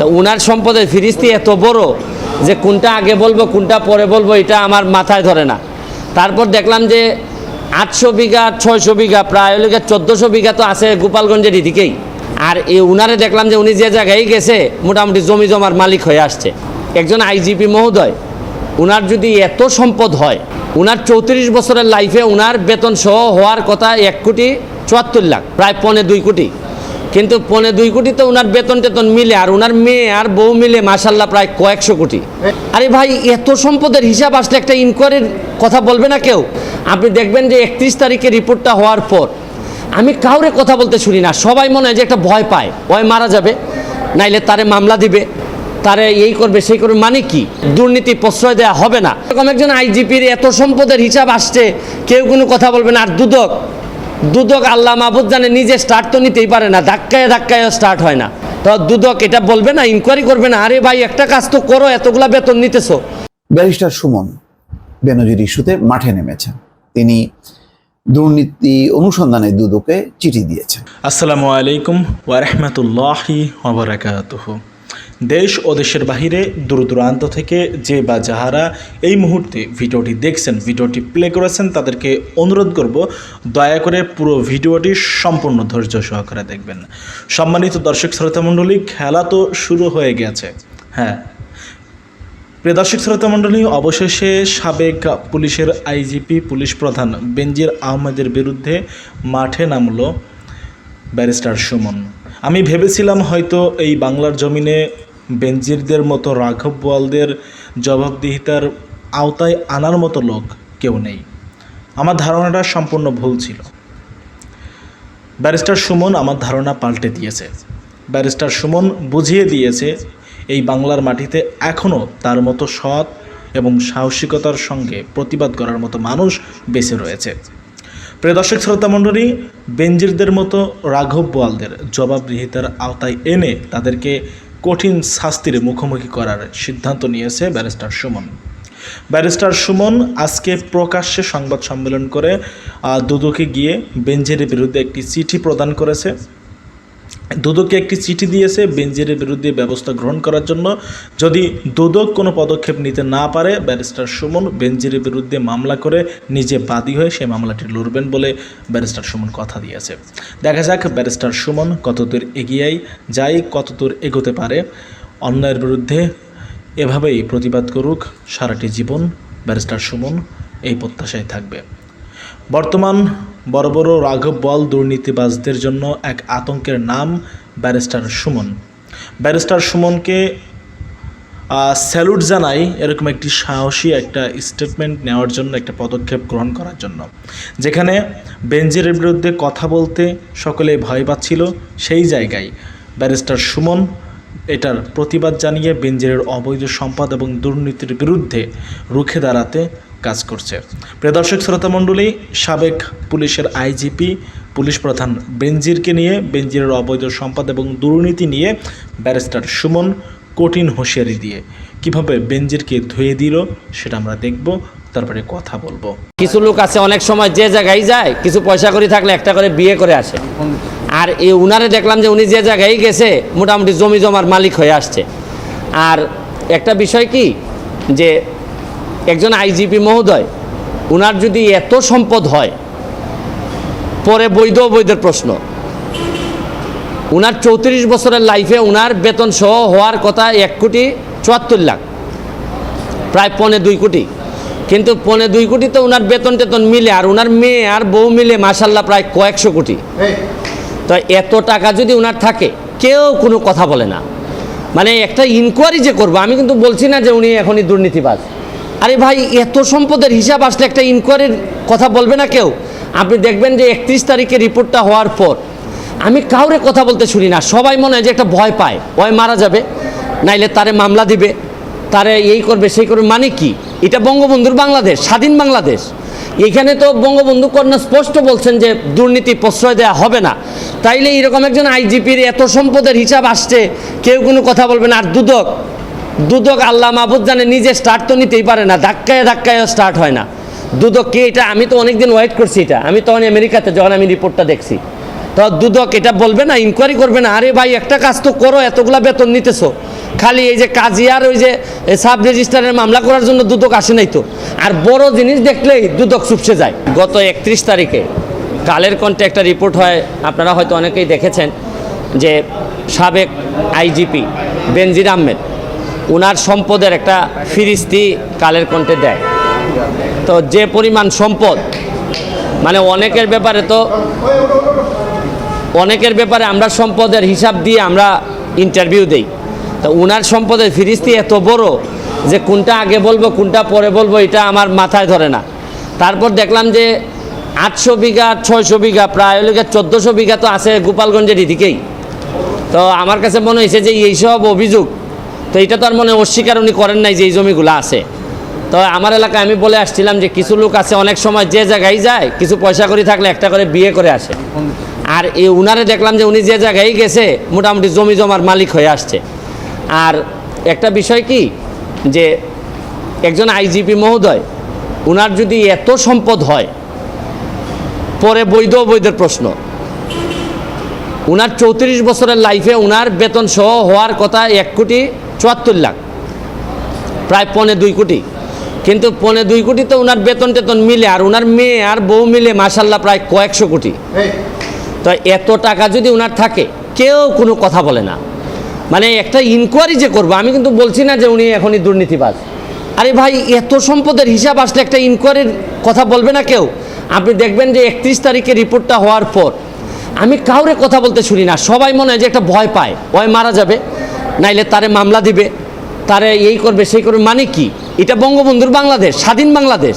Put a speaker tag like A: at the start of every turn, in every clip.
A: তো উনার সম্পদের ফিরিস্তি এত বড় যে কোনটা আগে বলব, কোনটা পরে বলব, এটা আমার মাথায় ধরে না। তারপর দেখলাম যে আটশো বিঘা, ছয়শো বিঘা, প্রায় হলে চোদ্দোশো বিঘা তো আছে গোপালগঞ্জের এদিকেই। আর এই উনারে দেখলাম যে উনি যে জায়গায় গেছে, মোটামুটি জমি জমার মালিক হয়ে আসছে। একজন আইজিপি মহোদয়, উনার যদি এত সম্পদ হয়, উনার চৌত্রিশ বছরের লাইফে উনার বেতন সহ হওয়ার কথা এক কোটি চুয়াত্তর লাখ, প্রায় পনে দুই কোটি। কিন্তু পনে দুই কোটি তো উনার বেতন টেতন মিলে, আর উনার মেয়ে আর বউ মিলে মাসাল্লাহ প্রায় কয়েকশো কোটি। আরে ভাই, এত সম্পদের হিসাব আসলে একটা ইনকোয়ারির কথা বলবে না কেউ? আপনি দেখবেন যে একত্রিশ তারিখে রিপোর্টটা হওয়ার পর, আমি কাউরে কথা বলতে শুনি না, সবাই মনে হয় যে একটা ভয় পায়। ভয় মারা যাবে, নাইলে তারে মামলা দিবে, তারে এই করবে, সেই করবে মানে কি? দুর্নীতি প্রশ্রয় দেওয়া হবে না। এরকম একজন আইজিপির এত সম্পদের হিসাব আসছে, কেউ কোনো কথা বলবে না। আর দুদক দুদক আল্লাহ মাহবুদ জানে নিজে স্টার্ট তো নিতেই পারে না ধাক্কায় ধাক্কায় স্টার্ট হয় না। তো দুদক এটা বলবে না ইনকোয়ারি করবে না আরে ভাই একটা কাজ তো করো এতগুলা বেতন নিতেছো।
B: ব্যারিস্টার সুমন বেনজির ইস্যুতে মাঠে নেমেছেন। তিনি দুর্নীতি অনুসন্ধানে দুদকে চিঠি দিয়েছেন।
C: আসসালামু আলাইকুম ওয়ারহমতুল্লাহি ওবরাকাতুহ দেশ ও দেশের বাহিরে দূর দূরান্ত থেকে যে বা যাহারা এই মুহূর্তে ভিডিওটি দেখছেন, ভিডিওটি প্লে করেছেন, তাদেরকে অনুরোধ করব, দয়া করে পুরো ভিডিওটি সম্পূর্ণ ধৈর্য সহকারে দেখবেন। সম্মানিত দর্শক শ্রোতা মণ্ডলী, খেলা তো শুরু হয়ে গেছে। হ্যাঁ। প্রিয় দর্শক শ্রোতা মণ্ডলী, অবশেষে সাবেক পুলিশের আইজিপি পুলিশ প্রধান বেনজির আহমেদের বিরুদ্ধে মাঠে নামল ব্যারিস্টার সুমন। আমি ভেবেছিলাম হয়তো এই বাংলার জমিনে বেনজিরদের মতো রাঘব বোয়ালদের জবাবদিহিতার আওতায় আনার মতো লোক কেউ নেই। আমার ধারণাটা সম্পূর্ণ ভুল ছিল। ব্যারিস্টার সুমন আমার ধারণা পাল্টে দিয়েছে। ব্যারিস্টার সুমন বুঝিয়ে দিয়েছে, এই বাংলার মাটিতে এখনও তার মতো সৎ এবং সাহসিকতার সঙ্গে প্রতিবাদ করার মতো মানুষ বেঁচে রয়েছে। প্রিয় দর্শক, শ্রোতা মণ্ডলী বেঞ্জিরদের মতো রাঘব বোয়ালদের জবাবদিহিতার আওতায় এনে তাদেরকে কঠিন শাস্তির মুখোমুখি করার সিদ্ধান্ত নিয়েছে ব্যারিস্টার সুমন। ব্যারিস্টার সুমন আজকে প্রকাশ্যে সংবাদ সম্মেলন করে দুদুকে গিয়ে বেঞ্জের বিরুদ্ধে একটি চিঠি প্রদান করেছে। দুদককে একটি চিঠি দিয়েছে বেঞ্জিরের বিরুদ্ধে ব্যবস্থা গ্রহণ করার জন্য। যদি দুদক কোনো পদক্ষেপ নিতে না পারে, ব্যারিস্টার সুমন বেঞ্জিরের বিরুদ্ধে মামলা করে নিজে বাদী হয়ে সেই মামলাটি লড়বেন বলে ব্যারিস্টার সুমন কথা দিয়েছে। দেখা যাক ব্যারিস্টার সুমন কতদূর এগিয়েই যায়, কতদূর এগোতে পারে। অন্যায়ের বিরুদ্ধে এভাবেই প্রতিবাদ করুক সারাটি জীবন, ব্যারিস্টার সুমন এই প্রত্যাশায় থাকবে। বর্তমান বড় বড় রাঘব বল দুর্নীতিবাজদের জন্য এক আতঙ্কের নাম ব্যারিস্টার সুমন। ব্যারিস্টার সুমনকে স্যালুট জানাই এরকম একটি সাহসী একটা স্টেটমেন্ট নেওয়ার জন্য, একটা পদক্ষেপ গ্রহণ করার জন্য। যেখানে বেঞ্জের বিরুদ্ধে কথা বলতে সকলে ভয় পাচ্ছিল, সেই জায়গায় ব্যারিস্টার সুমন এটার প্রতিবাদ জানিয়ে বেঞ্জিরের অবৈধ সম্পদ এবং দুর্নীতির বিরুদ্ধে রুখে দাঁড়াতে কাজ করছে। প্রিয় দর্শক, শ্রোতা মণ্ডলী, সাবেক পুলিশের আইজিপি, পুলিশ প্রধান বেনজিরকে নিয়ে, বেনজিরের অবৈধ সম্পদ এবং দুর্নীতি নিয়ে ব্যারিস্টার সুমন কঠিন হুঁশিয়ারি দিয়ে কীভাবে বেনজিরকে ধুয়ে দিল, সেটা আমরা দেখব, তারপরে কথা বলব।
A: কিছু লোক আছে, অনেক সময় যে জায়গায় যায়, কিছু পয়সা করে থাকলে একটা করে বিয়ে করে আসে। আর এই উনারে দেখলাম যে উনি যে জায়গায় গেছে, মোটামুটি জমি জমার মালিক হয়ে আসছে। আর একটা বিষয় কি, যে একজন আইজিপি মহোদয় উনার যদি এত সম্পদ হয় পরে বৈধ অবৈধের প্রশ্ন। উনার চৌত্রিশ বছরের লাইফে উনার বেতন সহ হওয়ার কথা এক কোটি চুয়াত্তর লাখ প্রায় পনে দুই কোটি। কিন্তু পনে দুই কোটি তো উনার বেতন টেতন মিলে আর উনার মেয়ে আর বউ মিলে মাসাল্লাহ প্রায় কয়েকশো কোটি। তো এত টাকা যদি উনার থাকে কেউ কোনো কথা বলে না। মানে একটা ইনকোয়ারি যে করব আমি কিন্তু বলছি না যে উনি এখনই দুর্নীতিবাজ। আরে ভাই, এত সম্পদের হিসাব আসলে একটা ইনকোয়ারির কথা বলবে না কেউ? আপনি দেখবেন যে একত্রিশ তারিখে রিপোর্টটা হওয়ার পর, আমি কাউরে কথা বলতে শুনি না, সবাই মনে হয় যে একটা ভয় পায়। ভয় মারা যাবে, নাইলে তারে মামলা দিবে, তারে এই করবে, সেই করবে মানে কি? এটা বঙ্গবন্ধুর বাংলাদেশ, স্বাধীন বাংলাদেশ। এখানে তো বঙ্গবন্ধু কন্যা স্পষ্ট বলছেন যে দুর্নীতি প্রশ্রয় দেওয়া হবে না। তাইলে এরকম একজন আইজিপির এত সম্পদের হিসাব আসছে, কেউ কোনো কথা বলবে না। আর দুদক দুদক আল্লাহ মাহবুদ জানে, নিজে স্টার্ট তো নিতেই পারে না, ধাক্কায় ধাক্কায় স্টার্ট হয় না। দুদক কে এটা? আমি তো অনেকদিন ওয়েট করছি এটা। আমি তখন আমেরিকাতে যখন আমি রিপোর্টটা দেখছি। তো দুদক এটা বলবে না ইনকোয়ারি করবে না, আরে ভাই, একটা কাজ তো করো, এতগুলা বেতন নিতেছো। খালি এই যে কাজিয়ার ওই যে সাব রেজিস্ট্রারের মামলা করার জন্য দুদক আসে নাই তো। আর বড় জিনিস দেখলেই দুদক চুপসে যায়। গত একত্রিশ তারিখে কালের কণ্ঠে একটা রিপোর্ট হয়, আপনারা হয়তো অনেকেই দেখেছেন, যে সাবেক আইজিপি বেনজির আহমেদ ওনার সম্পদের একটা ফিরিস্তি কালের কণ্ঠে দেয়। তো যে পরিমাণ সম্পদ মানে অনেকের ব্যাপারে তো, অনেকের ব্যাপারে আমরা সম্পদের হিসাব দিয়ে আমরা ইন্টারভিউ দেই। তো ওনার সম্পদের ফিরিস্তি এত বড় যে কোনটা আগে বলব, কোনটা পরে বলব, এটা আমার মাথায় ধরে না। তারপর দেখলাম যে আটশো বিঘা, ছয়শো বিঘা, প্রায় হলে চোদ্দোশো বিঘা তো আছে গোপালগঞ্জের এদিকেই। তো আমার কাছে মনে হয়েছে যে এইসব অভিযোগ তো এটা তো আর মনে অস্বীকার উনি করেন নাই যে এই জমিগুলো আছে। তো আমার এলাকায় আমি বলে আসছিলাম যে কিছু লোক আছে, অনেক সময় যে জায়গায় যায়, কিছু পয়সা করি থাকলে একটা করে বিয়ে করে আসে। আর এই উনারে দেখলাম যে উনি যে জায়গায় গেছে, মোটামুটি জমি জমার মালিক হয়ে আসছে। আর একটা বিষয় কি, যে একজন আইজিপি মহোদয়, উনার যদি এত সম্পদ হয়, পরে বৈধ অবৈধের প্রশ্ন। উনার চৌত্রিশ বছরের লাইফে উনার বেতন সহ হওয়ার কথা এক কোটি চুয়াত্তর লাখ। প্রায় পনে দুই কোটি। কিন্তু পনে দুই কোটি তো ওনার বেতন টেতন মিলে আর ওনার মেয়ে আর বউ মিলে মাসাল্লাহ প্রায় কয়েকশো কোটি। তো এত টাকা যদি ওনার থাকে কেউ কোনো কথা বলে না। মানে একটা ইনকোয়ারি যে করব আমি কিন্তু বলছি না যে উনি এখনই দুর্নীতিবাজ। আরে ভাই এত সম্পদের হিসাব আসলে একটা ইনকোয়ারির কথা বলবে না কেউ? আপনি দেখবেন যে একত্রিশ তারিখে রিপোর্টটা হওয়ার পর আমি কাউরে কথা বলতে শুনি না সবাই মনে হয় যে একটা ভয় পায়। ভয় মারা যাবে। নাইলে তারে মামলা দিবে, তারে এই করবে, সেই করবে মানে কি? এটা বঙ্গবন্ধুর বাংলাদেশ, স্বাধীন বাংলাদেশ।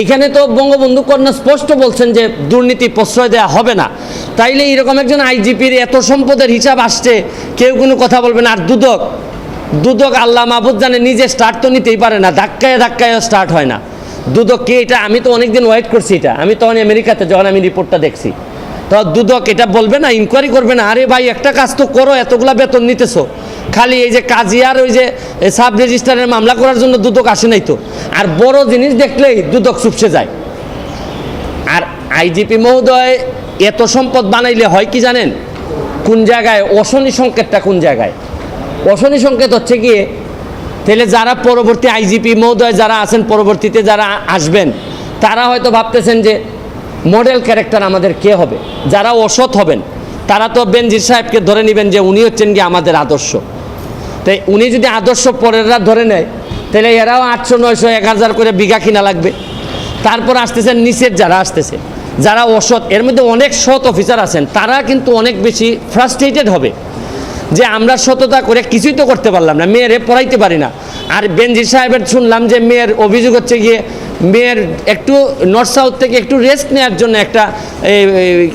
A: এখানে তো বঙ্গবন্ধু কন্যা স্পষ্ট বলছেন যে দুর্নীতি প্রশ্রয় দেওয়া হবে না। তাইলে এরকম একজন আইজিপির এত সম্পদের হিসাব আসছে, কেউ কোনো কথা বলবে না। আর দুদক দুদক আল্লাহ মাহবুদ জানে নিজে স্টার্ট তো নিতেই পারে না, ধাক্কায় ধাক্কায় স্টার্ট হয় না। দুদক কে এটা? আমি তো অনেকদিন ওয়েট করছি এটা। আমি তখন আমেরিকাতে, যখন আমি রিপোর্টটা দেখছি। তো দুদক এটা বলবে না ইনকোয়ারি করবে না, আরে ভাই, একটা কাজ তো করো, এতগুলা বেতন নিতেছো। খালি এই যে কাজিয়ার ওই যে সাব রেজিস্ট্রারের মামলা করার জন্য দুদক আসে নাই তো। আর বড় জিনিস দেখলেই দুদক চুপসে যায়। আর আইজিপি মহোদয় এত সম্পদ বানাইলে হয় কি জানেন? কোন জায়গায়? অশনি সংকেতটা কোন জায়গায়? অশনি সংকেত হচ্ছে গিয়ে তাহলে যারা পরবর্তী আইজিপি মহোদয় যারা আছেন, পরবর্তীতে যারা আসবেন, তারা হয়তো ভাবতেছেন যে মডেল ক্যারেক্টার আমাদের কে হবে? যারা অসৎ হবেন, তারা তো বেনজির সাহেবকে ধরে নেবেন যে উনি হচ্ছেন গিয়ে আমাদের আদর্শ। তাই উনি যদি আদর্শ পরেররা ধরে নেয়, তাহলে এরাও আটশো, নয়শো, এক হাজার করে বিঘা কিনা লাগবে। তারপর আসতেছেন নিচের যারা আসতেছে, যারা অসৎ, এর মধ্যে অনেক সৎ অফিসার আছেন, তারা কিন্তু অনেক বেশি ফ্রাস্ট্রেটেড হবে। যে আমরা সততা করে কিছুই তো করতে পারলাম না, মেয়েরে পড়াইতে পারি না। আর বেনজির সাহেবের শুনলাম যে মেয়ের অভিযোগ হচ্ছে গিয়ে মেয়ের একটু নর্থ সাউথ থেকে একটু রেস্ট নেওয়ার জন্য একটা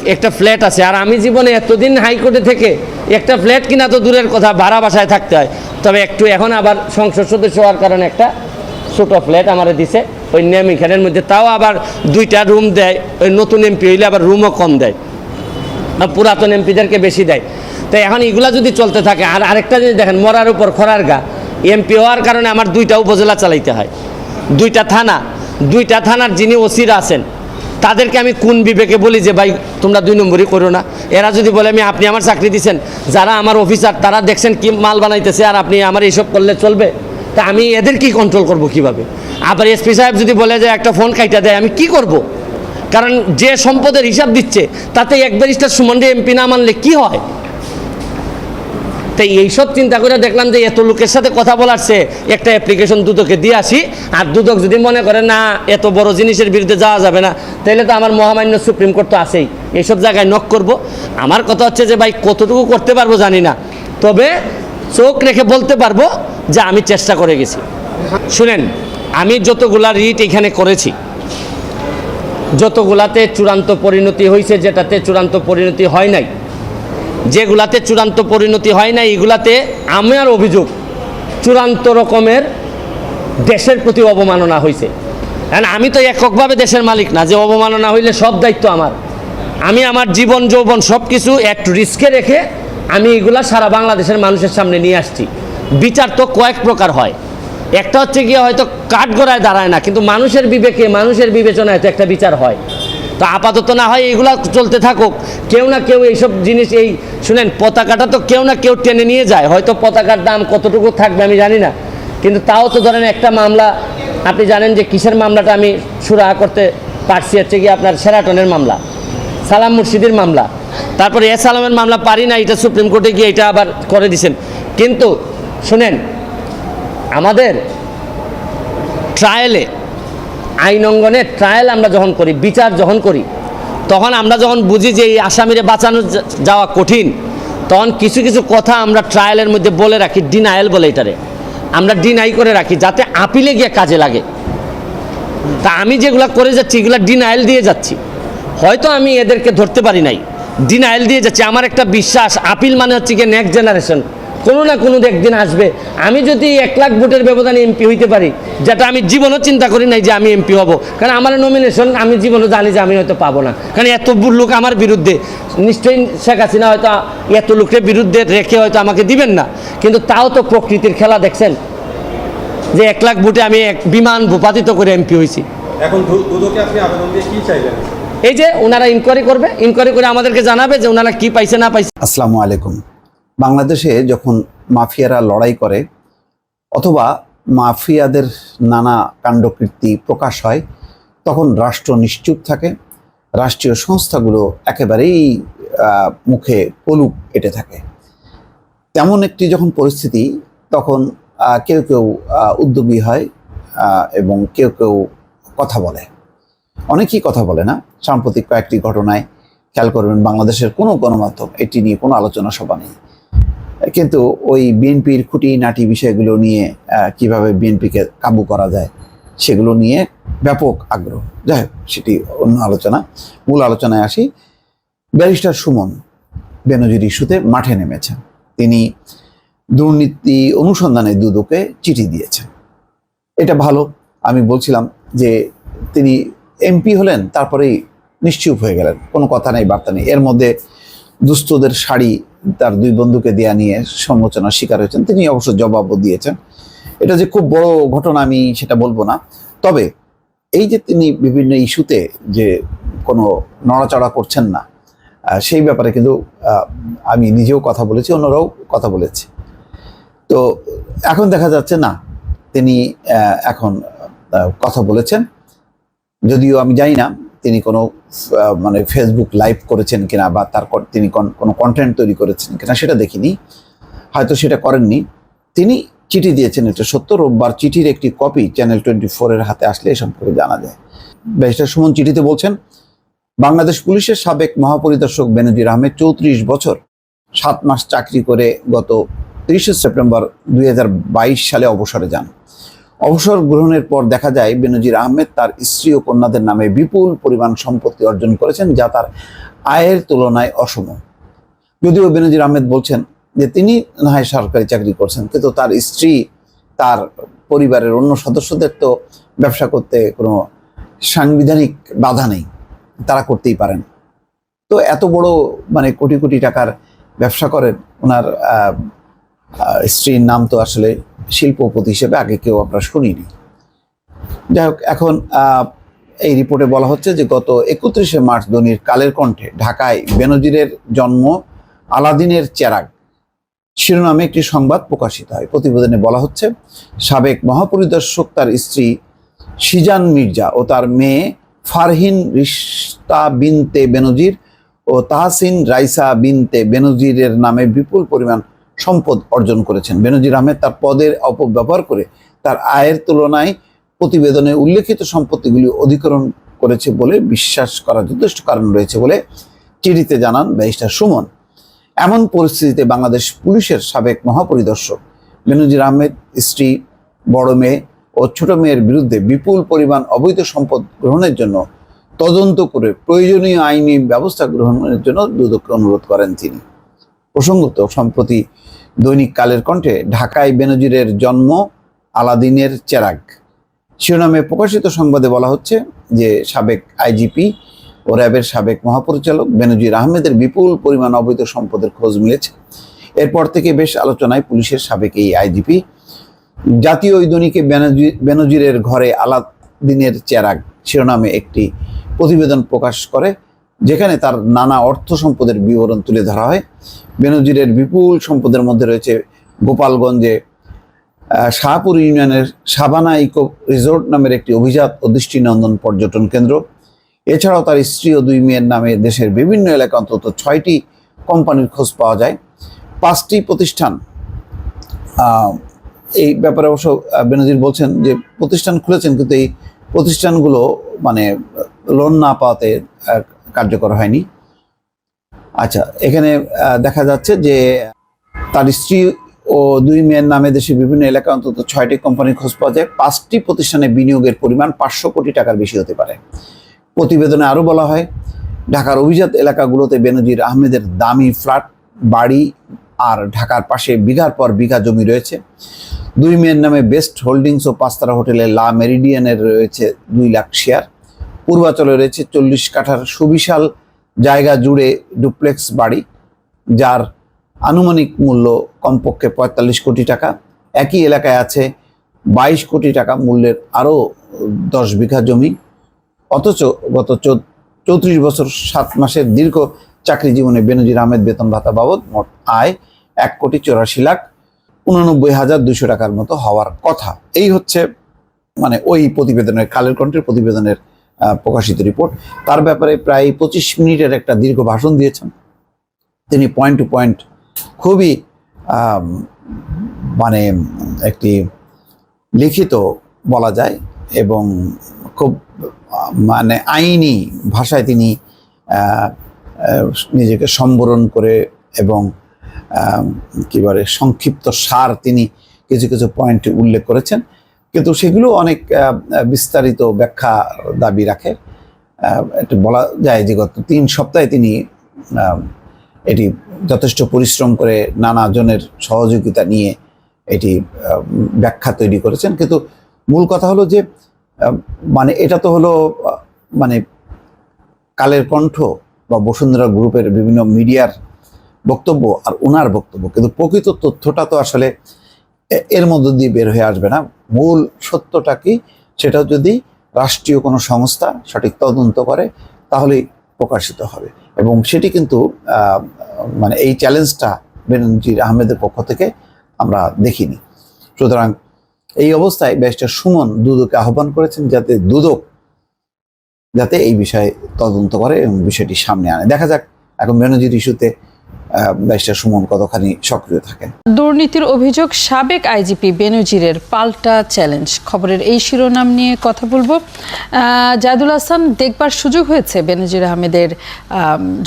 A: একটা ফ্ল্যাট আছে। আর আমি জীবনে এতদিন হাইকোর্টে থেকে একটা ফ্ল্যাট কিনা তো দূরের কথা, ভাড়া বাসায় থাকতে হয়। তবে একটু এখন আবার সংসদ সদস্য হওয়ার কারণে একটা ছোটো ফ্ল্যাট আমার দিছে। ওই নেমিখানের মধ্যে। তাও আবার দুইটা রুম দেয়। ওই নতুন এমপি হইলে আবার রুমও কম দেয়। পুরাতন এমপিদেরকে বেশি দেয়। তো এখন এগুলা যদি চলতে থাকে, আর আরেকটা জিনিস দেখেন, মরার উপর খরার গা। এমপি হওয়ার কারণে আমার দুইটা উপজেলা চালাইতে হয়। দুইটা থানা। দুইটা থানার যিনি ওসিরা আছেন, তাদেরকে আমি কোন বিবেকে বলি যে, ভাই, তোমরা দুই নম্বরই করো না? এরা যদি বলে, আমি, আপনি আমার চাকরি দিচ্ছেন যারা আমার অফিসার, তারা দেখছেন কি মাল বানাইতেছে আর আপনি আমার এইসব করলে চলবে? তা আমি এদের কি কন্ট্রোল করব কীভাবে? আবার এসপি সাহেব যদি বলে যে, একটা ফোন কাইটা দেয়, আমি কি করব। কারণ যে সম্পদের হিসাব দিচ্ছে তাতে এক ব্যারিস্টার সুমন্ডে এমপি না মানলে কি হয়? তাই এইসব চিন্তা করে দেখলাম যে এত লোকের সাথে কথা বলার চেয়ে একটা অ্যাপ্লিকেশন দুদকে দিয়ে আসি, আর দুদক যদি মনে করে, না, এত বড় জিনিসের বিরুদ্ধে যাওয়া যাবে না তাহলে তো আমার মহামান্য সুপ্রিম কোর্ট তো আছেই, এইসব জায়গায় নক করব। আমার কথা হচ্ছে যে, ভাই, কতটুকু করতে পারব জানি না, তবে চোখ রেখে বলতে পারব যে আমি চেষ্টা করে গেছি। শুনেন, আমি যতগুলা রিট এখানে করেছি, যতগুলাতে চূড়ান্ত পরিণতি হয়েছে যেটাতে চূড়ান্ত পরিণতি হয় নাই যেগুলাতে চূড়ান্ত পরিণতি হয় না এগুলাতে আমার অভিযোগ চূড়ান্ত রকমের দেশের প্রতি অবমাননা হয়েছে কারণ আমি তো এককভাবে দেশের মালিক না, যে অবমাননা হইলে সব দায়িত্ব আমার। আমি আমার জীবন, যৌবন সব কিছু একটু রিস্কে রেখে আমি এগুলা সারা বাংলাদেশের মানুষের সামনে নিয়ে আসছি। বিচার তো কয়েক প্রকার হয়। একটা হচ্ছে গিয়ে হয়তো কাঠগড়ায় দাঁড়ায় না, কিন্তু মানুষের বিবেকে, মানুষের বিবেচনায় তো একটা বিচার হয়। তো আপাতত না হয় এগুলা চলতে থাকুক। কেউ না কেউ এইসব জিনিস, এই শুনেন, পতাকাটা তো কেউ না কেউ টেনে নিয়ে যায়। হয়তো পতাকার দাম কতটুকু থাকবে আমি জানি না। কিন্তু তাও তো ধরেন একটা মামলা, আপনি জানেন যে কিসের মামলাটা আমি সুরাহা করতে পারছি হচ্ছে কি আপনার সেরাটনের মামলা, সালাম মুর্শিদের মামলা। তারপরে এ সালামের মামলা পারি না, এটা সুপ্রিম কোর্টে গিয়ে এটা আবার করে দিছেন। কিন্তু শুনেন, আমাদের ট্রায়ালে আইন অঙ্গনে ট্রায়াল আমরা যখন করি, বিচার যখন করি, তখন আমরা যখন বুঝি যে এই আসামিরে বাঁচানো যাওয়া কঠিন, তখন কিছু কিছু কথা আমরা ট্রায়ালের মধ্যে বলে রাখি ডিনায়াল বলে এটারে। আমরা ডিনাই করে রাখি, যাতে আপিলে গিয়ে কাজে লাগে। তা আমি যেগুলো করে যাচ্ছি, এগুলো ডিনায়াল দিয়ে যাচ্ছি। হয়তো আমি এদেরকে ধরতে পারি নাই। ডিনায়াল দিয়ে যাচ্ছি। আমার একটা বিশ্বাস, আপিল মানে হচ্ছে গিয়ে নেক্সট জেনারেশন কোনো না কোনো একদিন আসবে। আমি যদি এক লাখ ভোটের ব্যবধানে এমপি হইতে পারি যেটা আমি জীবনও চিন্তা করি নাই যে আমি এমপি হব। কারণ আমার নমিনেশন আমি জীবনও জানি যে আমি হয়তো পাবো না। কারণ এত লোক আমার বিরুদ্ধে নিশ্চয়ই শেখ হাসিনা হয়তো এত লোকের বিরুদ্ধে রেখে হয়তো আমাকে দিবেন না। কিন্তু তাও তো প্রকৃতির খেলা দেখছেন যে এক লাখ ভোটে আমি এক বিমান ভূপাতিত করে এমপি হয়েছি
D: এখন আপনি আবেদন দিয়ে কি চাইলেন?
A: এই যে ওনারা ইনকোয়ারি করবে ইনকোয়ারি করে আমাদেরকে জানাবে যে ওনারা কি পাইছে না পাইছে।
B: আসসালামু আলাইকুম। বাংলাদেশে যখন মাফিয়ারা লড়াই করে অথবা মাফিয়াদের নানা কাণ্ডকীর্তি প্রকাশ হয়, তখন রাষ্ট্র নিশ্চুপ থাকে, রাষ্ট্রীয় সংস্থাগুলো একেবারেই মুখে পলুক এঁটে থাকে। তেমন একটি যখন পরিস্থিতি, তখন কেউ কেউ উদ্যোগী হয় এবং কেউ কেউ কথা বলে। অনেকেই কথা বলে না। সাম্প্রতিক কয়েকটি ঘটনায় খেয়াল করবেন, বাংলাদেশের কোনো গণমাধ্যম এটি নিয়ে কোনো আলোচনা সভা নেই। কিন্তু ওই বিএনপির খুঁটিনাটি বিষয়গুলো নিয়ে কীভাবে বিএনপিকে কাবু করা যায় সেগুলো নিয়ে ব্যাপক আগ্রহ। যাই হোক, সেটি অন্য আলোচনা। মূল আলোচনায় আসি। ব্যারিস্টার সুমন বেনজির ইস্যুতে মাঠে নেমেছেন। তিনি দুর্নীতি অনুসন্ধানে দুদকে চিঠি দিয়েছেন। এটা ভালো, আমি বলছিলাম যে তিনি এমপি হলেন, তারপরেই নিশ্চুপ হয়ে গেলেন। কোনো কথা নেই, বার্তা নেই। এর মধ্যে দুস্থদের শাড়ি তার দুই বন্ধুকে দেয়া নিয়ে সমালোচনার শিকার হয়েছেন। তিনি অবশ্য জবাবও দিয়েছেন। এটা যে খুব বড় ঘটনা আমি সেটা বলব না। তবে এই যে তিনি বিভিন্ন ইস্যুতে যে কোনো নড়াচড়া করছেন না সেই ব্যাপারে কিন্তু আমি নিজেও কথা বলেছি, অন্যরাও কথা বলেছি। তো এখন দেখা যাচ্ছে না, তিনি এখন কথা বলেছেন। যদিও আমি জানি না তিনি কোনো মানে ফেসবুক লাইভ করেছেন কিনা বা তার তিনি কোনো কন্টেন্ট তৈরি করেছেন কিনা সেটা দেখিনি। হয়তো সেটা করেননি। তিনি চিঠি দিয়েছেন, এটা সত্য। রোববার চিঠির একটি কপি চ্যানেল টোয়েন্টি ফোরের হাতে আসলে এ সম্পর্কে জানা যায়। ব্যারিস্টার সুমন চিঠিতে বলছেন, বাংলাদেশ পুলিশের সাবেক মহাপরিদর্শক বেনজির আহমেদ চৌত্রিশ বছর, সাত মাস চাকরি করে গত তিরিশে সেপ্টেম্বর দুই হাজার বাইশ সালে অবসরে যান। অবসর গ্রহণের পর দেখা যায় বেনজির আহমেদ তার স্ত্রী ও কন্যাদের নামে বিপুল পরিমাণ সম্পত্তি অর্জন করেছেন, যা তার আয়ের তুলনায় অসম। যদিও বেনজির আহমেদ বলছেন যে তিনি না হয় সরকারি চাকরি করছেন, কিন্তু তার স্ত্রী তার পরিবারের অন্য সদস্যদের তো ব্যবসা করতে কোনো সাংবিধানিক বাধা নেই, তারা করতেই পারেন। তো এত বড় মানে কোটি কোটি টাকার ব্যবসা করেন, ওনার স্ত্রীর নাম তো আসলে শিল্পপতি হিসেবে আগে কেউ আমরা শুনিনি। যাই হোক, এখন এই রিপোর্টে বলা হচ্ছে যে গত একত্রিশে মার্চ ধোনির কালের কণ্ঠে ঢাকায় বেনজিরের জন্ম আলাদিনের চেরাগ শিরোনামে একটি সংবাদ প্রকাশিত হয়। প্রতিবেদনে বলা হচ্ছে, সাবেক মহাপরিদর্শক তার স্ত্রী সিজান মির্জা ও তার মেয়ে ফারহিন রিস্তা বিনতে বেনজির ও তাহসিন রাইসা বিনতে বেনজিরের নামে বিপুল পরিমাণ সম্পদ অর্জন করেছেন। বেনজির আহমেদ তার পদের অপব্যবহার করে তার আয়ের তুলনায় প্রতিবেদনে উল্লেখিত সম্পত্তিগুলি অধিকরণ করেছে বলে বিশ্বাস করার যথেষ্ট কারণ রয়েছে বলে চিঠিতে জানান ব্যারিস্টার সুমন। এমন পরিস্থিতিতে বাংলাদেশ পুলিশের সাবেক মহাপরিদর্শক বেনজির আহমেদ স্ত্রী, বড় মেয়ে ও ছোট মেয়ের বিরুদ্ধে বিপুল পরিমাণ অবৈধ সম্পদ গ্রহণের জন্য তদন্ত করে প্রয়োজনীয় আইনি ব্যবস্থা গ্রহণের জন্য দুদককে অনুরোধ করেন তিনি। প্রসঙ্গত, সম্প্রতি দৈনিক কালের কণ্ঠে ঢাকায় বেনজিরের জন্ম আলাদিনের চেরাগ। শিরোনামে প্রকাশিত সংবাদে বলা হচ্ছে যে, সাবেক আইজিপি ও র্যাবের সাবেক মহাপরিচালক বেনজির আহমেদের বিপুল পরিমাণ অবৈধ সম্পদের খোঁজ মিলেছে। এরপর থেকে বেশ আলোচনায় পুলিশের সাবেক এই আইজিপি জাতীয় ওই দৈনিকে বেনজির বেনজিরের ঘরে আলাদিনের চেরাগ শিরোনামে একটি প্রতিবেদন প্রকাশ করে। যেখানে তার নানা অর্থ সম্পদের বিবরণ তুলে ধরা হয়। বেনজিরের বিপুল সম্পদের মধ্যে রয়েছে গোপালগঞ্জে শাহপুর ইউনিয়নের সাবানা ইকো রিসোর্ট নামের একটি অভিজাত ও দৃষ্টিনন্দন পর্যটন কেন্দ্র। এছাড়াও তার স্ত্রী ও দুই মেয়ের নামে দেশের বিভিন্ন এলাকা অন্তত ছয়টি কোম্পানির খোঁজ পাওয়া যায়। পাঁচটি প্রতিষ্ঠান এই ব্যাপারে অবশ্য বেনজির বলছেন যে প্রতিষ্ঠান খুলেছেন, কিন্তু এই প্রতিষ্ঠানগুলো মানে লোন না পাওয়াতে কার্যকর হয়নি। আচ্ছা এখানে দেখা যাচ্ছে যে তার স্ত্রী ও দুই মেয়ের নামে দেশের বিভিন্ন এলাকা অন্তত ছয়টি কোম্পানির খোঁজ পাওয়া যায়। পাঁচটি প্রতিষ্ঠানে বিনিয়োগের পরিমাণ পাঁচশো কোটি টাকার বেশি হতে পারে। প্রতিবেদনে আরও বলা হয়, ঢাকার অভিজাত এলাকাগুলোতে বেনজির আহমেদের দামি ফ্ল্যাট, বাড়ি আর ঢাকার পাশে বিঘার পর বিঘা জমি রয়েছে। দুই মেয়ের নামে বেস্ট হোল্ডিংস ও পাঁচতারা হোটেলে লা মেরিডিয়ানের রয়েছে দুই লাখ শেয়ার। পূর্বাচলে রয়েছে চল্লিশ কাঠার সুবিশাল জায়গা জুড়ে ডুপ্লেক্স বাড়ি, যার আনুমানিক মূল্য কমপক্ষে পঁয়তাল্লিশ কোটি টাকা। একই এলাকায় আছে বাইশ কোটি টাকা মূল্যের আরও দশ বিঘা জমি। অথচ গত চৌত্রিশ বছর সাত মাসের দীর্ঘ চাকরি জীবনে বেনজির আহমেদ বেতন ভাতা বাবদ মোট আয় এক কোটি চৌরাশি লাখ উননব্বই হাজার দুশো টাকার মতো হওয়ার কথা। এই হচ্ছে মানে ওই প্রতিবেদনের কালের কণ্ঠের প্রতিবেদনের প্রকাশিত রিপোর্ট তার ব্যাপারে প্রায় পঁচিশ মিনিটের একটা দীর্ঘ ভাষণ দিয়েছেন। তিনি পয়েন্ট টু পয়েন্ট খুবই মানে একটি লিখিত বলা যায় এবং খুব মানে আইনি ভাষায় তিনি নিজেকে সম্বরণ করে এবং কি বলে, সংক্ষিপ্ত সার তিনি কিছু কিছু পয়েন্ট উল্লেখ করেছেন। কিন্তু সেগুলো অনেক বিস্তারিত ব্যাখ্যা দাবি রাখে। এটা বলা যায় যে গত তিন সপ্তাহে তিনি এটি যথেষ্ট পরিশ্রম করে নানা জনের সহযোগিতা নিয়ে এটি ব্যাখ্যা তৈরি করেছেন। কিন্তু মূল কথা হলো যে মানে এটা তো হলো মানে কালের কণ্ঠ বা বসুন্ধরা গ্রুপের বিভিন্ন মিডিয়ার বক্তব্য আর ওনার বক্তব্য। কিন্তু প্রকৃত তথ্যটা তো আসলে এর মধ্য দিয়ে বের হয়ে আসবে না। মূল সত্যটা কি? সেটা যদি রাষ্ট্রীয় কোনো সংস্থা সঠিক তদন্ত করে, তাহলেই প্রকাশিত হবে। এবং সেটি কিন্তু মানে এই চ্যালেঞ্জটা বেনজির আহমেদের পক্ষ থেকে আমরা দেখিনি। সুতরাং এই অবস্থায় ব্যারিস্টার সুমন দুদককে আহ্বান করেছেন যাতে দুদক যাতে এই বিষয়ে তদন্ত করে এবং বিষয়টি সামনে আনে। দেখা যাক, এখন বেনজির ইস্যুতে ব্যারিস্টার সুমন কতখানি সক্রিয় থাকেন?
E: দুর্নীতির অভিযোগ সাবেক আইজিপি বেনজিরের পাল্টা চ্যালেঞ্জ। খবরের এই শিরোনাম নিয়ে কথা বলব। জাদুল হাসান, দেখবার সুযোগ হয়েছে বেনজির আহমেদের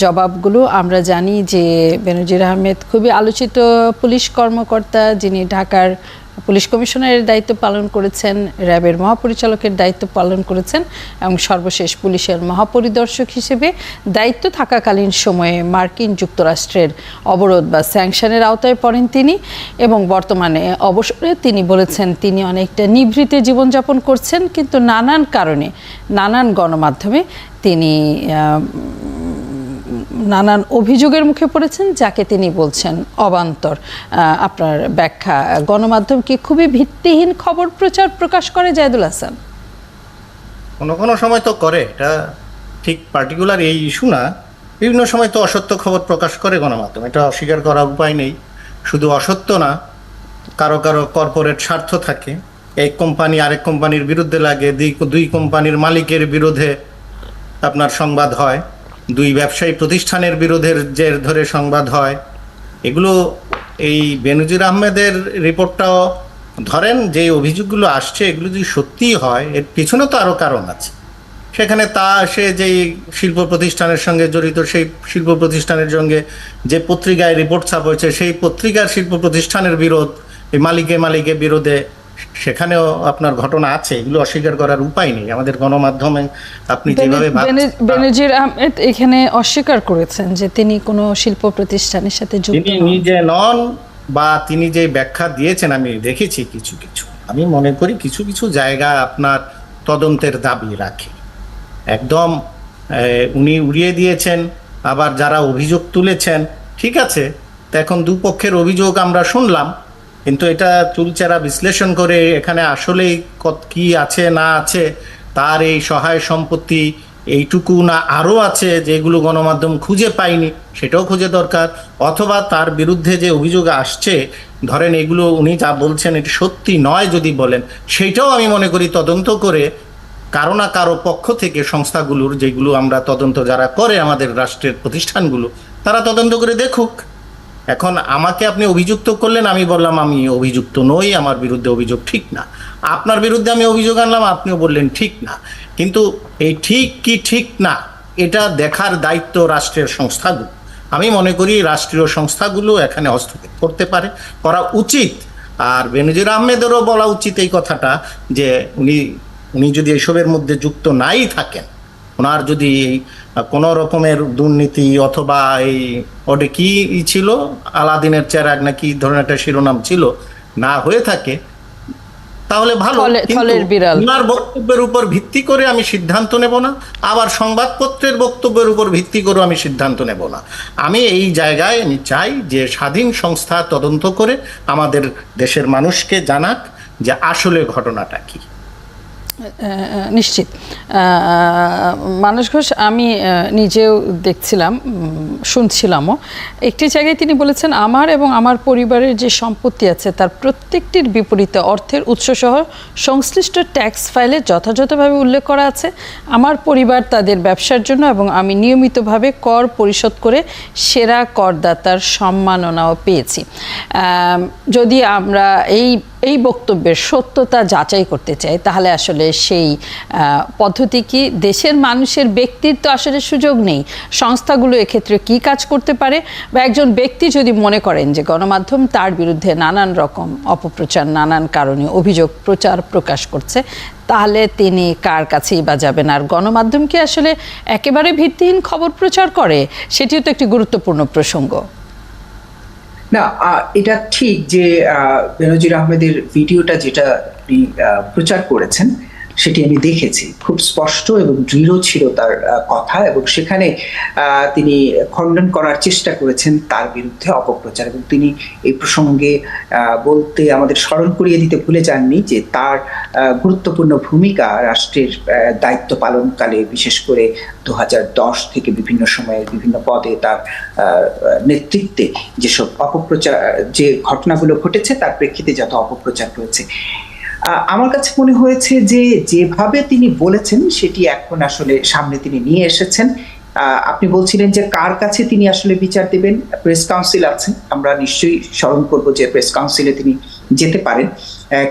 E: জবাবগুলো। আমরা জানি যে বেনজির আহমেদ খুবই আলোচিত পুলিশ কর্মকর্তা, যিনি ঢাকার পুলিশ কমিশনারের দায়িত্ব পালন করেছেন, র্যাবের মহাপরিচালকের দায়িত্ব পালন করেছেন এবং সর্বশেষ পুলিশের মহাপরিদর্শক হিসেবে দায়িত্ব থাকাকালীন সময়ে মার্কিন যুক্তরাষ্ট্রের অবরোধ বা স্যাংশনের আওতায় পড়েন তিনি এবং বর্তমানে অবসরে তিনি বলেছেন, তিনি অনেকটা নিভৃতে জীবনযাপন করছেন, কিন্তু নানান কারণে, নানান গণমাধ্যমে তিনি নানান অভিযোগের মুখে পড়েছেন, যাকে তিনি বলছেন অবান্তর। আপনার ব্যাখ্যা গণমাধ্যমকে খুবই ভিত্তিহীন খবর প্রচার প্রকাশ করে, জায়দুল হাসান?
F: কোনো কোনো সময় তো করে, এটা ঠিক পার্টিকুলার এই ইস্যু না। বিভিন্ন সময় তো অসত্য খবর প্রকাশ করে গণমাধ্যম, এটা অস্বীকার করার উপায় নেই। শুধু অসত্য না, কারও কারও কর্পোরেট স্বার্থ থাকে। এক কোম্পানি আরেক কোম্পানির বিরুদ্ধে লাগে দুই কোম্পানির মালিকের বিরুদ্ধে আপনার সংবাদ হয়। দুই ব্যবসায়ী প্রতিষ্ঠানের বিরুদ্ধে জের ধরে সংবাদ হয়। এগুলো এই বেনজির আহমেদের রিপোর্টটাও ধরেন যে অভিযোগগুলো আসছে, এগুলো যদি সত্যিই হয়, এর পিছনে তো আরও কারণ আছে। সেখানে তা সে যেই শিল্প প্রতিষ্ঠানের সঙ্গে জড়িত, সেই শিল্প প্রতিষ্ঠানের সঙ্গে যে পত্রিকায় রিপোর্ট ছাপ হয়েছে, সেই পত্রিকার শিল্প প্রতিষ্ঠানের বিরোধ, এই মালিকে মালিকে বিরোধে সেখানেও আপনার ঘটনা আছে এগুলো অস্বীকার করার উপায় নেই। আমাদের গণমাধ্যমে আপনি যেভাবে
E: বেনজির আহমেদ এখানে অস্বীকার করেছেন যে তিনি কোনো শিল্প প্রতিষ্ঠানের সাথে যুক্ত
F: তিনি নিজে নন বা তিনি যে ব্যাখ্যা দিয়েছেন আমি দেখেছি কিছু কিছু। আমি মনে করি কিছু কিছু জায়গা আপনার তদন্তের দাবি রাখে। একদম উনি উড়িয়ে দিয়েছেন আবার যারা অভিযোগ তুলেছেন ঠিক আছে তো এখন দুপক্ষের অভিযোগ আমরা শুনলাম কিন্তু এটা চুলচেরা বিশ্লেষণ করে এখানে আসলেই কত কি আছে, না আছে, তার এই সহায় সম্পত্তি এইটুকু না আরও আছে যেগুলো গণমাধ্যম খুঁজে পায়নি, সেটাও খুঁজে দরকার। অথবা তার বিরুদ্ধে যে অভিযোগ আসছে, ধরেন এগুলো উনি যা বলছেন এটি সত্যি নয় যদি বলেন সেইটাও আমি মনে করি তদন্ত করে কারও না কারও পক্ষ থেকে সংস্থাগুলোর যেগুলো আমরা তদন্ত যারা করে আমাদের রাষ্ট্রের প্রতিষ্ঠানগুলো, তারা তদন্ত করে দেখুক। এখন আমাকে আপনি অভিযুক্ত করলেন, আমি বললাম আমি অভিযুক্ত নই, আমার বিরুদ্ধে অভিযোগ ঠিক না। আপনার বিরুদ্ধে আমি অভিযোগ আনলাম, আপনিও বললেন ঠিক না। কিন্তু এই ঠিক কি ঠিক না, এটা দেখার দায়িত্ব রাষ্ট্রের সংস্থাগুলো। আমি মনে করি রাষ্ট্রীয় সংস্থাগুলো এখানে হস্তক্ষেপ করতে পারে, করা উচিত। আর বেনজির আহমেদেরও বলা উচিত এই কথাটা যে উনি উনি যদি এসবের মধ্যে যুক্ত নাই থাকেন, ওনার যদি কোনো রকমের দুর্নীতি অথবা এই ওটা কি ছিল? আলাদিনের চেরাগ না কি ধরনের একটা শিরোনাম ছিল না হয়ে থাকে তাহলে ভালো। ওনার বক্তব্যের উপর ভিত্তি করে আমি সিদ্ধান্ত নেব না আবার সংবাদপত্রের বক্তব্যের উপর ভিত্তি করে আমি সিদ্ধান্ত নেব না। আমি এই জায়গায় আমি চাই যে স্বাধীন সংস্থা তদন্ত করে আমাদের দেশের মানুষকে জানাক যে আসলে ঘটনাটা কি।
E: নিশ্চিত। মানস ঘোষ, আমি নিজেও দেখছিলাম শুনছিলামও। একটি জায়গায় তিনি বলেছেন, আমার এবং আমার পরিবারের যে সম্পত্তি আছে, তার প্রত্যেকটির বিপরীতে অর্থের উৎসসহ সংশ্লিষ্ট ট্যাক্স ফাইলে যথাযথভাবে উল্লেখ করা আছে। আমার পরিবার তাদের ব্যবসার জন্য এবং আমি নিয়মিতভাবে কর পরিশোধ করে সেরা করদাতার সম্মাননাও পেয়েছি। যদি আমরা এই এই বক্তব্যের সত্যতা যাচাই করতে চাই, তাহলে আসলে সেই পদ্ধতি কি? দেশের মানুষের ব্যক্তির তো আসলে সুযোগ নেই। সংস্থাগুলো এক্ষেত্রে কি কাজ করতে পারে? বা একজন ব্যক্তি যদি মনে করেন যে গণমাধ্যম তার বিরুদ্ধে নানান রকম অপপ্রচার, নানান কারণে অভিযোগ, প্রচার প্রকাশ করছে, তাহলে তিনি কার কাছেই বা যাবেন? আর গণমাধ্যম কি আসলে একেবারে ভিত্তিহীন খবর প্রচার করে? সেটিও তো একটি গুরুত্বপূর্ণ প্রসঙ্গ।
G: না এটা ঠিক যে বেনজির আহমেদের ভিডিওটা যেটা প্রচার করেছেন সেটি আমি দেখেছি। খুব স্পষ্ট এবং দৃঢ় ছিল তার কথা এবং সেখানে তিনি খণ্ডন করার চেষ্টা করেছেন তার বিরুদ্ধে অপপ্রচার এবং তিনি এই প্রসঙ্গে বলতে আমাদের স্মরণ করিয়ে দিতে ভুলে যাননি যে তার গুরুত্বপূর্ণ ভূমিকা রাষ্ট্রের দায়িত্ব পালনকালে বিশেষ করে দু হাজার দশ থেকে বিভিন্ন সময়ে বিভিন্ন পদে তার নেতৃত্বে যেসব অপপ্রচার যে ঘটনাগুলো ঘটেছে তার প্রেক্ষিতে যত অপপ্রচার আহ, আমার কাছে মনে হয়েছে যে যেভাবে তিনি বলেছেন, সেটি এখন আসলে সামনে তিনি নিয়ে এসেছেন। আপনি বলছিলেন যে কার কাছে তিনি আসলে বিচার দেবেন? প্রেস কাউন্সিল আছে আমরা নিশ্চয়ই স্মরণ করব যে প্রেস কাউন্সিলে তিনি যেতে পারেন।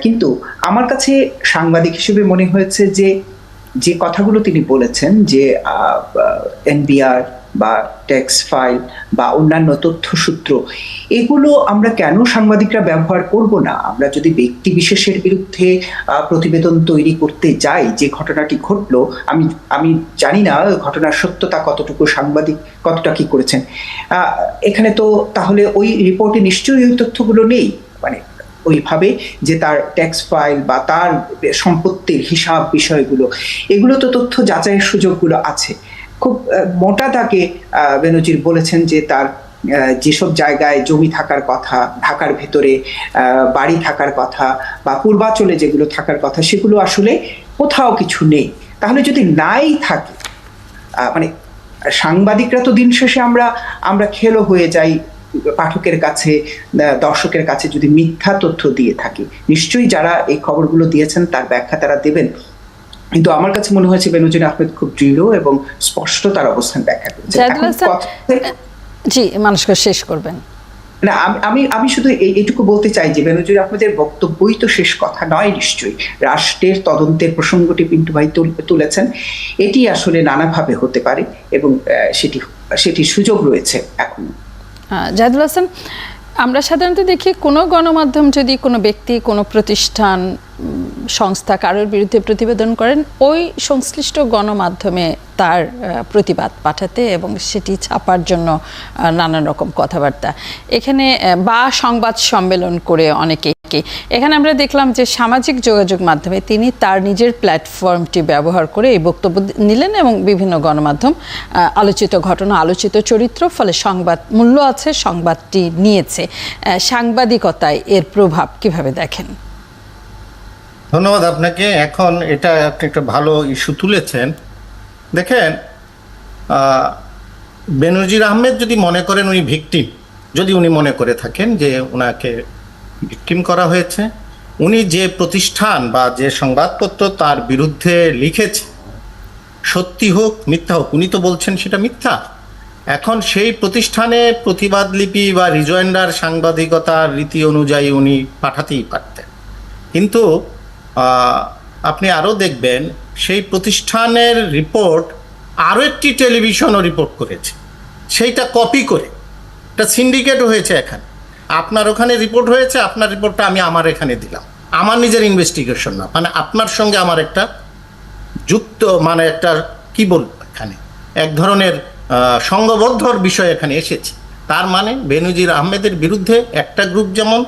G: কিন্তু আমার কাছে সাংবাদিক হিসেবে মনে হয়েছে যে যে কথাগুলো তিনি বলেছেন যে এনবিআর বা ট্যাক্স ফাইল বা অন্যান্য তথ্যসূত্র, এগুলো আমরা কেন সাংবাদিকরা ব্যবহার করব না? আমরা যদি ব্যক্তি বিশেষের বিরুদ্ধে প্রতিবেদন তৈরি করতে যাই যে ঘটনাটি ঘটলো, আমি আমি জানি না ঘটনার সত্যতা কতটুকু সাংবাদিক, কতটা কি করেছেন। এখানে তো তাহলে ওই রিপোর্টে নিশ্চয়ই ওই তথ্যগুলো নেই। মানে ওইভাবে যে তার ট্যাক্স ফাইল বা তার সম্পত্তির হিসাব বিষয়গুলো, এগুলো তো তথ্য যাচাইয়ের সুযোগগুলো আছে। খুব মোটা আহ, বেনজির বলেছেন যে তার যেসব জায়গায় জমি থাকার কথা ঢাকার ভেতরে বাড়ি থাকার কথা বা পূর্বাচলে যেগুলো থাকার কথা সেগুলো আসলে কোথাও কিছু নেই। তাহলে যদি নাই থাকে মানে সাংবাদিকরা তো দিন শেষে আমরা আমরা খেলো হয়ে যাই পাঠকের কাছে দর্শকের কাছে যদি মিথ্যা তথ্য দিয়ে থাকি। নিশ্চয়ই যারা এই খবরগুলো দিয়েছেন তার ব্যাখ্যা তারা দেবেন। কিন্তু আমার কাছে মনে হয়েছে বেনজির আহমেদ খুব দৃঢ় এবং স্পষ্ট তার অবস্থান ব্যাখ্যা করেছে কথা-
E: জি মানুষকে শেষ করবেন।
G: না আমি আমি শুধু এইটুকু বলতে চাই যে বেনজির আহমেদের বক্তব্যই তো শেষ কথা নয় নিশ্চয়ই। রাষ্ট্রের তদন্তের প্রসঙ্গটি পিন্টু ভাই তুল- তুলেছেন। এটি আসলে নানাভাবে হতে পারে এবং সেটি সেটির সুযোগ রয়েছে এখন।
E: জাহিদুল হাসান আমরা সাধারণত দেখি কোনো গণমাধ্যম যদি কোনো ব্যক্তি, কোনো প্রতিষ্ঠান, সংস্থা কারোর বিরুদ্ধে প্রতিবেদন করেন, ওই সংশ্লিষ্ট গণমাধ্যমে তার প্রতিবাদ পাঠাতে এবং সেটি ছাপার জন্য নানান রকম কথাবার্তা। এখানে বা সংবাদ সম্মেলন করে অনেকে এখানে আমরা দেখলাম যে সামাজিক যোগাযোগ মাধ্যমে তিনি তার নিজের প্ল্যাটফর্মটি ব্যবহার করে এই বক্তব্য নিলেন এবং বিভিন্ন গণমাধ্যম আলোচিত ঘটনা, আলোচিত চরিত্র, ফলে সংবাদ মূল্য আছে, সংবাদটি নিয়েছে। সাংবাদিকতায় এর প্রভাব কীভাবে দেখেন?
F: ধন্যবাদ আপনাকে। এখন এটা একটা ভালো ইস্যু তুলেছেন। দেখেন বেনজির আহমেদ যদি মনে করেন উনি ভিকটিম, যদি উনি মনে করে থাকেন যে ওনাকে ভিকটিম করা হয়েছে। উনি যে প্রতিষ্ঠান বা যে সংবাদপত্র তার বিরুদ্ধে লিখেছে সত্যি হোক, মিথ্যা হোক, উনি তো বলছেন সেটা মিথ্যা। এখন সেই প্রতিষ্ঠানে প্রতিবাদ লিপি বা রিজয়েন্ডার সাংবাদিকতার রীতি অনুযায়ী উনি পাঠাতেই পারতেন। কিন্তু আপনি আরও দেখবেন, সেই প্রতিষ্ঠানের রিপোর্ট আরও একটি টেলিভিশনও রিপোর্ট করেছে। সেইটা কপি করে এটা সিন্ডিকেট হয়েছে এখানে। আপনার ওখানে রিপোর্ট হয়েছে, আপনার রিপোর্টটা আমি আমার এখানে দিলাম। আমার নিজের ইনভেস্টিগেশন না মানে আপনার সঙ্গে আমার একটা যুক্ত মানে একটা কি বলব এখানে? এক ধরনের সংঘবদ্ধর বিষয় এখানে এসেছে। তার মানে বেনজির আহমেদের বিরুদ্ধে একটা গ্রুপ যেমন,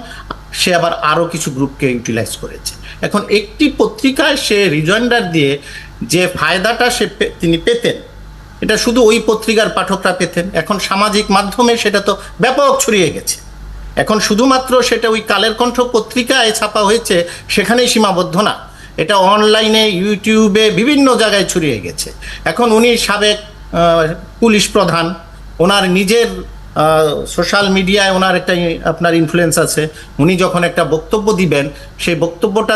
F: সে আবার আরও কিছু গ্রুপকে ইউটিলাইজ করেছে। এখন একটি পত্রিকায় সে রিজয়েন্ডার দিয়ে যে ফায়দাটা সে তিনি পেতেন, এটা শুধু ওই পত্রিকার পাঠকরা পেতেন। এখন সামাজিক মাধ্যমে সেটা তো ব্যাপক ছড়িয়ে গেছে। এখন শুধুমাত্র সেটা ওই কালের কণ্ঠ পত্রিকায় ছাপা হয়েছে, সেখানেই সীমাবদ্ধ না। এটা অনলাইনে, ইউটিউবে, বিভিন্ন জায়গায় ছড়িয়ে গেছে। এখন উনি সাবেক পুলিশ প্রধান, ওনার নিজের সোশ্যাল মিডিয়ায় ওনার একটা আপনার ইনফ্লুয়েন্স আছে। উনি যখন একটা বক্তব্য দিবেন, সেই বক্তব্যটা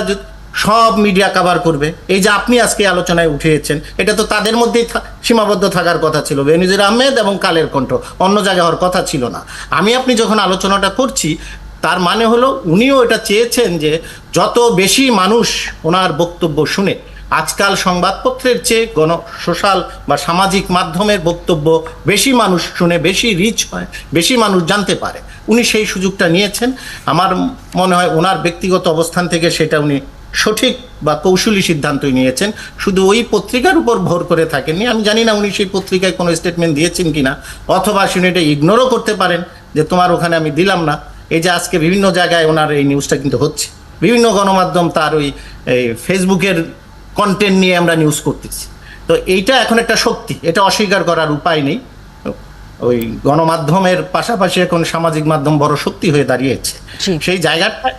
F: সব মিডিয়া কভার করবে। এই যে আপনি আজকে আলোচনায় উঠিয়েছেন এটা তো তাদের মধ্যেই সীমাবদ্ধ থাকার কথা ছিল। বেনজির আহমেদ এবং কালের কণ্ঠ অন্য জায়গায় হওয়ার কথা ছিল না। আমি আপনি যখন আলোচনাটা করছি, তার মানে হলো উনিও এটা চেয়েছেন যে যত বেশি মানুষ ওনার বক্তব্য শুনে, আজকাল সংবাদপত্রের চেয়ে গণ সোশ্যাল বা সামাজিক মাধ্যমের বক্তব্য বেশি মানুষ শুনে, বেশি রিচ হয়, বেশি মানুষ জানতে পারে। উনি সেই সুযোগটা নিয়েছেন। আমার মনে হয় ওনার ব্যক্তিগত অবস্থান থেকে সেটা উনি সঠিক বা কৌশলী সিদ্ধান্তই নিয়েছেন। শুধু ওই পত্রিকার উপর ভর করে থাকেননি। আমি জানি না উনি সেই পত্রিকায় কোনো স্টেটমেন্ট দিয়েছেন কি না অথবা শুনে এটা ইগনোরও করতে পারেন যে তোমার ওখানে আমি দিলাম না। এই যে আজকে বিভিন্ন জায়গায় ওনার এই নিউজটা কিন্তু হচ্ছে। বিভিন্ন গণমাধ্যম তার ওই এই ফেসবুকের কন্টেন্ট নিয়ে আমরা নিউজ করতেছি। তো এইটা এখন একটা শক্তি। এটা অস্বীকার করার উপায় নেই। ওই গণমাধ্যমের পাশাপাশি এখন সামাজিক মাধ্যম বড় শক্তি হয়ে দাঁড়িয়েছে। সেই জায়গাটা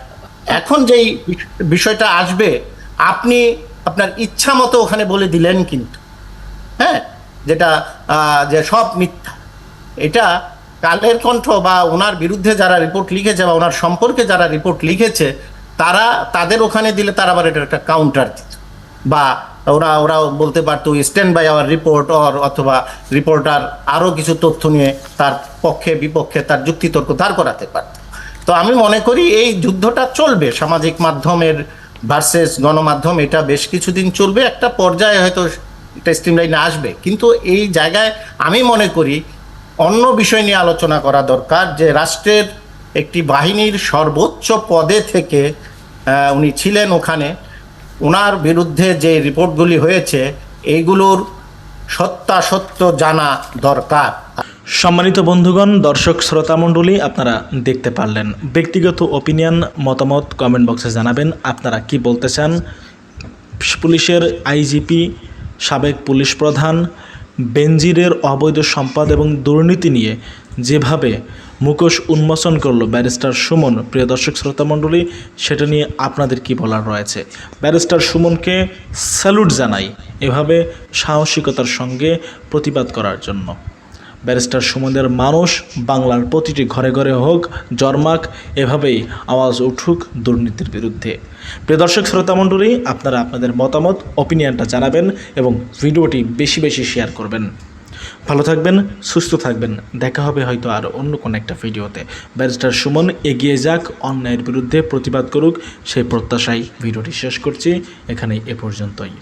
F: এখন যেই বিষ- বিষয়টা আসবে, আপনি আপনার ইচ্ছা মতো ওখানে বলে দিলেন কিন্তু হ্যাঁ? যেটা যে সব মিথ্যা। এটা কালের কণ্ঠ বা ওনার বিরুদ্ধে যারা রিপোর্ট লিখেছে বা ওনার সম্পর্কে যারা রিপোর্ট লিখেছে, তারা তাদের ওখানে দিলে তারা আবার এটা একটা কাউন্টার দিত। বা ওরা ওরাও বলতে পারতো stand by our report or অথবা রিপোর্টার আরও কিছু তথ্য নিয়ে তার পক্ষে, বিপক্ষে তার যুক্তিতর্ক দাঁড় করাতে পারত। তো আমি মনে করি এই যুদ্ধটা চলবে, সামাজিক মাধ্যমের ভার্সেস গণমাধ্যম, এটা বেশ কিছুদিন চলবে, একটা পর্যায়ে হয়তো এটা স্ট্রিমলাইনে আসবে। কিন্তু এই জায়গায় আমি মনে করি অন্য বিষয় নিয়ে আলোচনা করা দরকার, যে রাষ্ট্রের একটি বাহিনীর সর্বোচ্চ পদে থেকে উনি ছিলেন ওখানে ওনার বিরুদ্ধে যে রিপোর্টগুলি হয়েছে, এইগুলোর সত্যাসত্য জানা দরকার।
C: সম্মানিত বন্ধুগণ, দর্শক শ্রোতা মণ্ডলী, আপনারা দেখতে পারলেন ব্যক্তিগত ওপিনিয়ন মতামত কমেন্ট বক্সে জানাবেন। আপনারা কি বলতে চান? পুলিশের আইজিপি সাবেক পুলিশ প্রধান, বেনজিরের অবৈধ সম্পদ এবং দুর্নীতি নিয়ে যেভাবে মুখোশ উন্মোচন করল ব্যারিস্টার সুমন, প্রিয় দর্শক শ্রোতা মণ্ডলী, সেটা নিয়ে আপনাদের কি বলার রয়েছে? ব্যারিস্টার সুমনকে স্যালুট জানাই এভাবে সাহসিকতার সঙ্গে প্রতিবাদ করার জন্য। ব্যারিস্টার সুমনের মানুষ বাংলার প্রতিটি ঘরে ঘরে হোক জন্মাক এভাবেই আওয়াজ উঠুক দুর্নীতির বিরুদ্ধে। প্রিয় দর্শক শ্রোতামণ্ডলী আপনারা আপনাদের মতামত অপিনিয়নটা জানাবেন এবং ভিডিওটি বেশি বেশি শেয়ার করবেন। ভালো থাকবেন, সুস্থ থাকবেন। দেখা হবে হয়তো আর অন্য কোনো একটা ভিডিওতে। ব্যারিস্টার সুমন এগিয়ে যাক, অন্যায়ের বিরুদ্ধে প্রতিবাদ করুক সেই প্রত্যাশায় ভিডিওটি শেষ করছি। এখানেই এ পর্যন্তই।